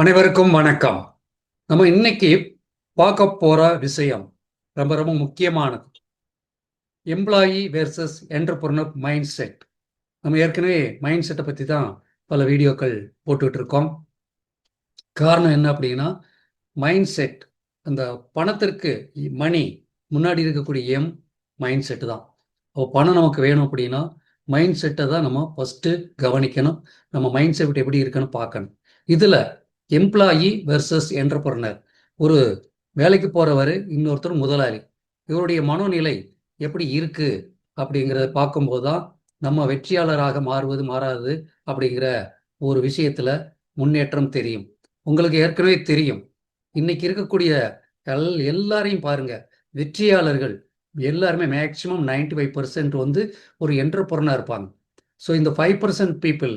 அனைவருக்கும் வணக்கம். நம்ம இன்னைக்கு பார்க்க போற விஷயம் ரொம்ப ரொம்ப முக்கியமானது. Employee versus entrepreneur mind set நம்ம ஏற்கனவே மைண்ட் செட்டை பற்றி தான் பல வீடியோக்கள் போட்டுக்கிட்டு இருக்கோம். காரணம் என்ன அப்படின்னா மைண்ட் செட் அந்த பணத்திற்கு மணி முன்னாடி இருக்கக்கூடிய எம் மைண்ட் செட்டு தான். அப்போ பணம் நமக்கு வேணும் அப்படின்னா மைண்ட் செட்டை தான் நம்ம ஃபஸ்ட்டு கவனிக்கணும். நம்ம மைண்ட் செட் எப்படி இருக்குன்னு பார்க்கணும். இதில் எம்ப்ளாயி வெர்சஸ் என்டர்பிரனர் ஒரு வேலைக்கு போகிறவர் இன்னொருத்தர் முதலாளி. இவருடைய மனோநிலை எப்படி இருக்குது அப்படிங்கிறத பார்க்கும்போது தான் நம்ம வெற்றியாளராக மாறுவது மாறாது அப்படிங்கிற ஒரு விஷயத்தில் முன்னேற்றம் தெரியும். உங்களுக்கு ஏற்கனவே தெரியும். இன்னைக்கு இருக்கக்கூடிய எல் எல்லாரையும் பாருங்க. வெற்றியாளர்கள் எல்லாருமே மேக்சிமம் நைன்டி ஃபைவ் பர்சன்ட் வந்து ஒரு என்டர்பிரனாக இருப்பாங்க. ஸோ இந்த ஃபைவ் பர்சன்ட் பீப்புள்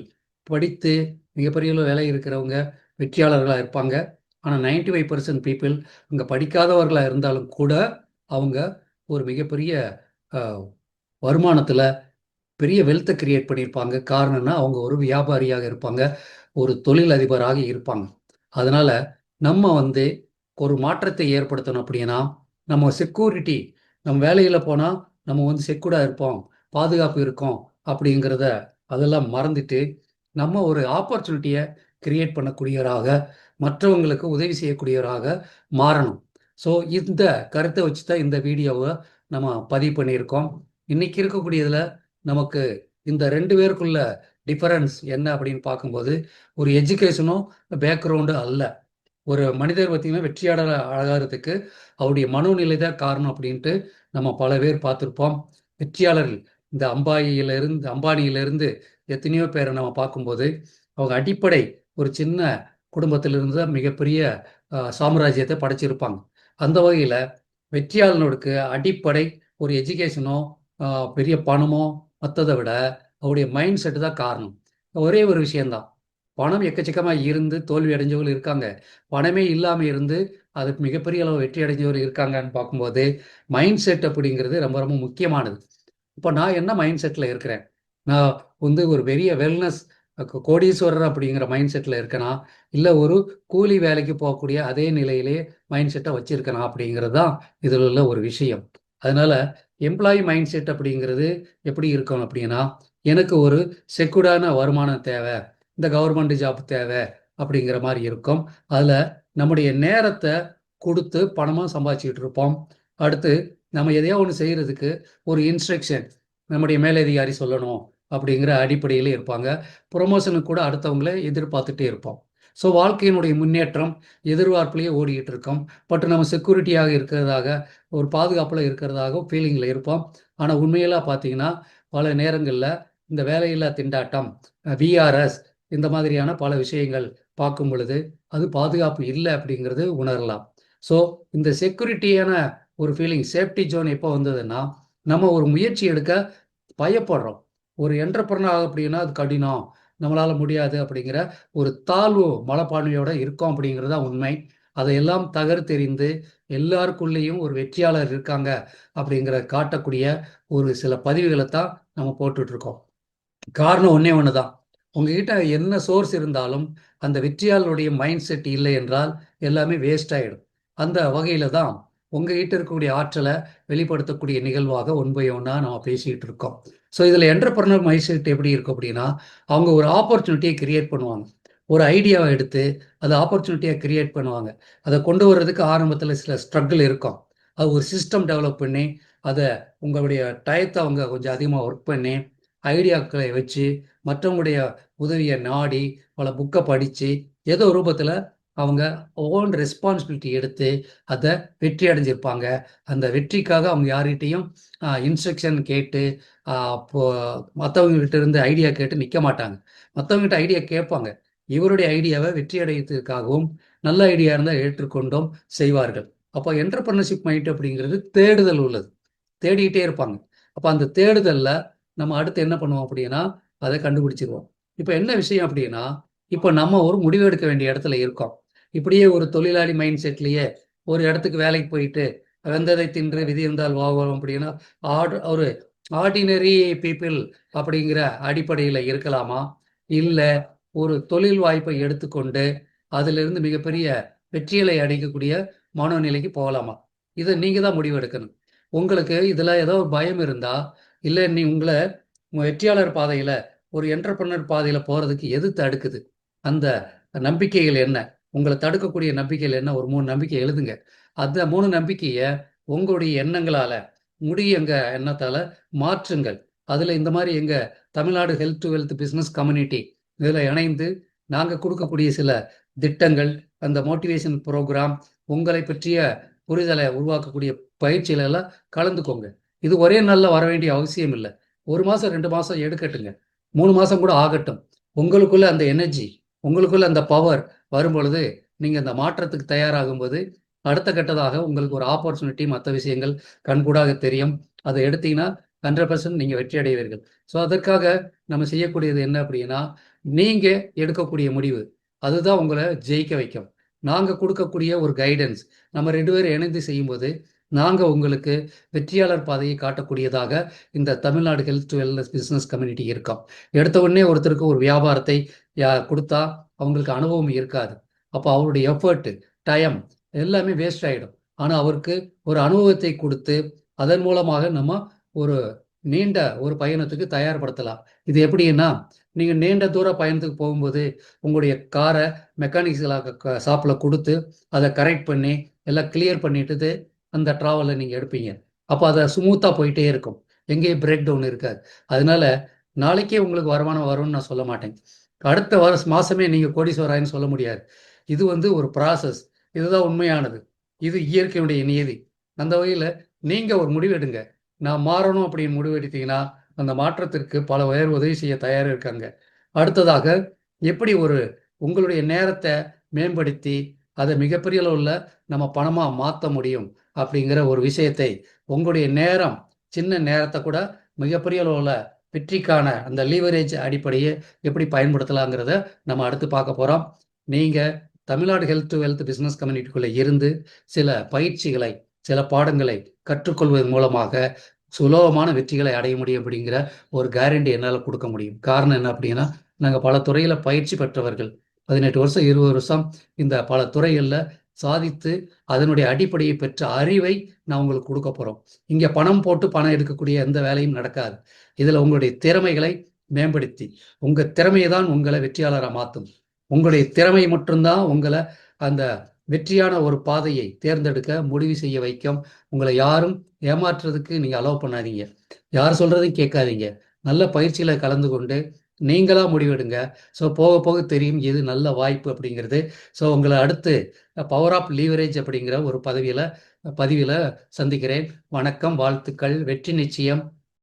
படித்து மிகப்பெரிய வேலை இருக்கிறவங்க வெற்றியாளர்களாக இருப்பாங்க. ஆனால் நைன்டி ஃபைவ் பர்சன்ட் பீப்புள் அங்கே படிக்காதவர்களாக இருந்தாலும் கூட அவங்க ஒரு மிகப்பெரிய வருமானத்தில் பெரிய வெல்த்தை கிரியேட் பண்ணியிருப்பாங்க. காரணம்னா அவங்க ஒரு வியாபாரியாக இருப்பாங்க. ஒரு தொழில் அதிபராக இருப்பாங்க. அதனால் நம்ம வந்து ஒரு மாற்றத்தை ஏற்படுத்தணும் அப்படின்னா நம்ம செக்யூரிட்டி நம்ம வேலையில் போனால் நம்ம வந்து செக்யூர்டாக இருப்போம். பாதுகாப்பு இருக்கோம் அப்படிங்கிறத அதெல்லாம் மறந்துட்டு நம்ம ஒரு ஆப்பர்ச்சுனிட்டியை கிரியேட் பண்ணக்கூடியவராக மற்றவங்களுக்கு உதவி செய்யக்கூடியவராக மாறணும். ஸோ இந்த கருத்தை வச்சு தான் இந்த வீடியோவை நம்ம பதிவு பண்ணியிருக்கோம். இன்னைக்கு இருக்கக்கூடியதில் நமக்கு இந்த ரெண்டு பேருக்குள்ள டிஃபரன்ஸ் என்ன அப்படின்னு பார்க்கும்போது ஒரு எஜுகேஷனும் பேக்ரவுண்டும் அல்ல. ஒரு மனிதர் பார்த்தீங்கன்னா வெற்றியாளர் ஆகிறதுக்கு அவருடைய மனோநிலை தான் காரணம் அப்படின்ட்டு நம்ம பல பேர் பார்த்துருப்போம். வெற்றியாளர்கள் இந்த அம்பாயிலிருந்து அம்பானியிலிருந்து எத்தனையோ பேரை நம்ம பார்க்கும்போது அவங்க அடிப்படை ஒரு சின்ன குடும்பத்திலிருந்து தான் மிகப்பெரிய சாம்ராஜ்யத்தை படைச்சிருப்பாங்க. அந்த வகையில் வெற்றியாளனுக்கு அடிப்படை ஒரு எஜுகேஷனோ பெரிய பணமோ மற்றதை விட அவருடைய மைண்ட் செட்டு தான் காரணம். ஒரே ஒரு விஷயந்தான் பணம் எக்கச்சக்கமாக இருந்து தோல்வி அடைஞ்சவர்கள் இருக்காங்க. பணமே இல்லாமல் இருந்து அது மிகப்பெரிய அளவு வெற்றி அடைஞ்சவர் இருக்காங்கன்னு பார்க்கும்போது மைண்ட் செட் அப்படிங்கிறது ரொம்ப ரொம்ப முக்கியமானது. இப்போ நான் என்ன மைண்ட் செட்டில் இருக்கிறேன்? நான் வந்து ஒரு பெரிய வெல்னஸ் கோடீஸ்வரர் அப்படிங்கிற மைண்ட் செட்டில் இருக்கனா? இல்லை ஒரு கூலி வேலைக்கு போகக்கூடிய அதே நிலையிலே மைண்ட் செட்டை வச்சிருக்கனா அப்படிங்கிறது தான் இதில் உள்ள ஒரு விஷயம். அதனால எம்ப்ளாயி மைண்ட் செட் அப்படிங்கிறது எப்படி இருக்கும் அப்படின்னா எனக்கு ஒரு செக்குடான வருமானம் தேவை இந்த கவர்மெண்ட் ஜாப் தேவை அப்படிங்கிற மாதிரி இருக்கும். அதில் நம்முடைய நேரத்தை கொடுத்து பணமாக சம்பாதிச்சுக்கிட்டு இருப்போம். அடுத்து நம்ம எதையோ ஒன்று செய்கிறதுக்கு ஒரு இன்ஸ்ட்ரக்ஷன் நம்முடைய மேலதிகாரி சொல்லணும். அப்படிங்கிற அடிப்படையில் இருப்பாங்க. ப்ரொமோஷனுக்கு கூட அடுத்தவங்களை எதிர்பார்த்துட்டே இருப்போம். ஸோ வாழ்க்கையினுடைய முன்னேற்றம் எதிர்பார்ப்புலேயே ஓடிக்கிட்டு இருக்கோம். பட் நம்ம செக்யூரிட்டியாக இருக்கிறதாக ஒரு பாதுகாப்பில் இருக்கிறதாக ஃபீலிங்கில் இருப்போம். ஆனால் உண்மையெல்லாம் பார்த்தீங்கன்னா பல நேரங்களில் இந்த வேலையில்லா திண்டாட்டம் விஆர்எஸ் இந்த மாதிரியான பல விஷயங்கள் பார்க்கும் பொழுது அது பாதுகாப்பு இல்லை அப்படிங்கிறது உணரலாம். ஸோ இந்த செக்யூரிட்டியான ஒரு ஃபீலிங் சேஃப்டி ஜோன் எப்போ வந்ததுன்னா நம்ம ஒரு முயற்சி எடுக்க பயப்படுறோம். ஒரு என்டர்பிரனர் அப்படின்னா அது கடினம். நம்மளால முடியாது அப்படிங்கிற ஒரு தாழ்வு மனப்பான்மையோட இருக்கோம் அப்படிங்கிறது தான் உண்மை. அதையெல்லாம் தகர் தெரிந்து எல்லாருக்குள்ளேயும் ஒரு வெற்றியாளர் இருக்காங்க அப்படிங்கிற காட்டக்கூடிய ஒரு சில பதிவுகளை தான் நம்ம போட்டுட்டு இருக்கோம் காரணம் ஒன்னே ஒன்று தான் உங்ககிட்ட என்ன சோர்ஸ் இருந்தாலும் அந்த வெற்றியாளருடைய மைண்ட் செட் இல்லை என்றால் எல்லாமே வேஸ்ட் ஆகிடும் அந்த வகையில தான் உங்ககிட்ட இருக்கக்கூடிய ஆற்றலை வெளிப்படுத்தக்கூடிய நிகழ்வாக ஒன் பை ஒன்னா நம்ம பேசிக்கிட்டு இருக்கோம். ஸோ இதில் என்டர்பிரனர் மைண்ட் செட் எப்படி இருக்கும் அப்படின்னா அவங்க ஒரு ஆப்பர்ச்சுனிட்டியை கிரியேட் பண்ணுவாங்க. ஒரு ஐடியாவை எடுத்து அதை ஆப்பர்ச்சுனிட்டியாக கிரியேட் பண்ணுவாங்க. அதை கொண்டு வர்றதுக்கு ஆரம்பத்தில் சில ஸ்ட்ரகிள் இருக்கும். அது ஒரு சிஸ்டம் டெவலப் பண்ணி அதை உங்களுடைய டயத்தை அவங்க கொஞ்சம் அதிகமாக ஒர்க் பண்ணி ஐடியாக்களை வச்சு மற்றவங்களுடைய உதவியை நாடி பல புக்கை படித்து ஏதோ ரூபத்தில் அவங்க ஓன் ரெஸ்பான்சிபிலிட்டி எடுத்து அதை வெற்றி அடைஞ்சிருப்பாங்க. அந்த வெற்றிக்காக அவங்க யார்கிட்டையும் இன்ஸ்ட்ரக்ஷன் கேட்டு மற்றவங்ககிட்ட இருந்து ஐடியா கேட்டு நிற்க மாட்டாங்க. மற்றவங்ககிட்ட ஐடியா கேட்பாங்க. இவருடைய ஐடியாவை வெற்றி அடையத்துக்காகவும் நல்ல ஐடியா இருந்தால் ஏற்றுக்கொண்டும் செய்வார்கள். அப்போ என்டர்பிரினர்ஷிப் மைண்ட் அப்படிங்கிறது தேடுதல் உள்ளது. தேடிக்கிட்டே இருப்பாங்க. அப்போ அந்த தேடுதலில் நம்ம அடுத்து என்ன பண்ணுவோம் அப்படின்னா அதை கண்டுபிடிச்சிருவோம். இப்போ என்ன விஷயம் அப்படின்னா இப்போ நம்ம ஒரு முடிவு எடுக்க வேண்டிய இடத்துல இருக்கோம். இப்படியே ஒரு தொழிலாளி மைண்ட் செட்லேயே ஒரு இடத்துக்கு வேலைக்கு போயிட்டு வெந்ததை தின்று விதி இருந்தால் வாங்குவோம் அப்படின்னா ஆர்ட் ஒரு ஆர்டினரி பீப்புள் அப்படிங்கிற அடிப்படையில் இருக்கலாமா? இல்லை ஒரு தொழில் வாய்ப்பை எடுத்துக்கொண்டு அதிலிருந்து மிகப்பெரிய வெற்றிகளை அடைக்கக்கூடிய மனோநிலைக்கு போகலாமா? இதை நீங்கள் தான் முடிவு எடுக்கணும். உங்களுக்கு இதில் ஏதோ ஒரு பயம் இருந்தால் இல்லை நீ உங்களை உங்கள் வெற்றியாளர் பாதையில் ஒரு என்டர்பிரனர் பாதையில் போகிறதுக்கு எது தடுக்குது அந்த நம்பிக்கைகள் என்ன? உங்களை தடுக்கக்கூடிய நம்பிக்கையில் என்ன? ஒரு மூணு நம்பிக்கை எழுதுங்க. அந்த மூணு நம்பிக்கையை உங்களுடைய எண்ணங்களால எங்கள் எண்ணத்தால மாற்றுங்கள். அதுல இந்த மாதிரி எங்க Tamil Nadu health to wealth business community இதில் இணைந்து நாங்கள் கொடுக்கக்கூடிய சில திட்டங்கள் அந்த மோட்டிவேஷன் ப்ரோக்ராம் உங்களை பற்றிய புரிதலை உருவாக்கக்கூடிய பயிற்சியில எல்லாம் கலந்துக்கோங்க. இது ஒரே நாளில் வர வேண்டிய அவசியம் இல்லை. ஒரு மாதம் ரெண்டு மாதம் எடுக்கட்டுங்க. மூணு மாதம் கூட ஆகட்டும். உங்களுக்குள்ள அந்த எனர்ஜி உங்களுக்குள்ள அந்த பவர் வரும்பொழுது நீங்கள் அந்த மாற்றத்துக்கு தயாராகும்போது அடுத்த கட்டதாக உங்களுக்கு ஒரு ஆப்பர்ச்சுனிட்டி மற்ற விஷயங்கள் கண்கூடாக தெரியும். அதை எடுத்தீங்கன்னா ஹண்ட்ரட் பர்சன்ட் நீங்கள் வெற்றி அடைவீர்கள். ஸோ அதற்காக நம்ம செய்யக்கூடியது என்ன அப்படின்னா நீங்கள் எடுக்கக்கூடிய முடிவு அதுதான் உங்களை ஜெயிக்க வைக்கும். நாங்கள் கொடுக்கக்கூடிய ஒரு கைடன்ஸ் நம்ம ரெண்டு பேரும் இணைந்து செய்யும்போது நாங்கள் உங்களுக்கு வெற்றியாளர் பாதையை காட்டக்கூடியதாக இந்த Tamil Nadu health wellness business community இருக்கோம். எடுத்த உடனே ஒருத்தருக்கு ஒரு வியாபாரத்தை கொடுத்தா அவங்களுக்கு அனுபவம் இருக்காது. அப்போ அவருடைய எஃபர்ட்டு டைம் எல்லாமே வேஸ்ட் ஆகிடும் ஆனால் அவருக்கு ஒரு அனுபவத்தை கொடுத்து அதன் மூலமாக நம்ம ஒரு நீண்ட ஒரு பயணத்துக்கு தயார்படுத்தலாம். இது எப்படின்னா நீங்கள் நீண்ட தூர பயணத்துக்கு போகும்போது உங்களுடைய காரை மெக்கானிக்ஸ்களாக ஷாப்பில் கொடுத்து அதை கரெக்ட் பண்ணி எல்லாம் கிளியர் பண்ணிட்டு அந்த ட்ராவலை நீங்கள் எடுப்பீங்க. அப்போ அதை ஸ்மூத்தாக போயிட்டே இருக்கும். எங்கேயும் பிரேக் டவுன் இருக்காது. அதனால நாளைக்கே உங்களுக்கு வருமானம் வரும்னு நான் சொல்ல மாட்டேன். அடுத்த வர மாதமே நீங்கள் கோடீஸ்வராயின்னு சொல்ல முடியாது. இது வந்து ஒரு ப்ராசஸ் இதுதான் உண்மையானது. இது இயற்கையுடைய நியதி அந்த வகையில் நீங்கள் ஒரு முடிவெடுங்க. நான் மாறணும் அப்படின்னு முடிவெடுத்தீங்கன்னா அந்த மாற்றத்திற்கு பல உயர் உதவி செய்ய தயாராக இருக்காங்க. அடுத்ததாக எப்படி ஒரு உங்களுடைய நேரத்தை மேம்படுத்தி அதை மிகப்பெரிய அளவில் நம்ம பணமாக மாற்ற முடியும் அப்படிங்கிற ஒரு விஷயத்தை உங்களுடைய நேரம் சின்ன நேரத்தை கூட மிகப்பெரிய அளவில் வெற்றிக்கான அந்த லீவரேஜ் அடிப்படையை எப்படி பயன்படுத்தலாங்கிறத நம்ம அடுத்து பார்க்க போகிறோம் நீங்கள் Tamil Nadu health to wealth business கம்யூனிட்டிக்குள்ளே இருந்து சில பயிற்சிகளை சில பாடங்களை கற்றுக்கொள்வதன் மூலமாக சுலபமான வெற்றிகளை அடைய முடியும் அப்படிங்கிற ஒரு கேரண்டி என்னால் கொடுக்க முடியும். காரணம் என்ன அப்படின்னா நாங்கள் பல துறையில் பயிற்சி பெற்றவர்கள். பதினெட்டு வருஷம் இருபது வருஷம் இந்த பல துறைகளில் சாதித்து அதனுடைய அடிப்படையை பெற்ற அறிவை நான் உங்களுக்கு கொடுக்க போகிறோம் இங்கே பணம் போட்டு பணம் எடுக்கக்கூடிய எந்த வேலையும் நடக்காது. இதில் உங்களுடைய திறமைகளை மேம்படுத்தி உங்கள் திறமையை தான் உங்களை வெற்றியாளராக மாற்றும் உங்களுடைய திறமை மட்டும்தான் உங்களை அந்த வெற்றியான ஒரு பாதையை தேர்ந்தெடுக்க முடிவு செய்ய வைக்கும். உங்களை யாரும் ஏமாற்றுறதுக்கு நீங்கள் அலோவ் பண்ணாதீங்க. யார் சொல்கிறதையும் கேட்காதீங்க. நல்ல பயிற்சியில் கலந்து கொண்டு நீங்களா முடிவெடுங்க. ஸோ போக போக தெரியும் எது நல்ல வாய்ப்பு அப்படிங்கிறது. ஸோ உங்களை அடுத்து பவர் ஆஃப் லீவரேஜ் அப்படிங்கிற ஒரு பதவியில் பதிவில் சந்திக்கிறேன். வணக்கம் வாழ்த்துக்கள் வெற்றி நிச்சயம்.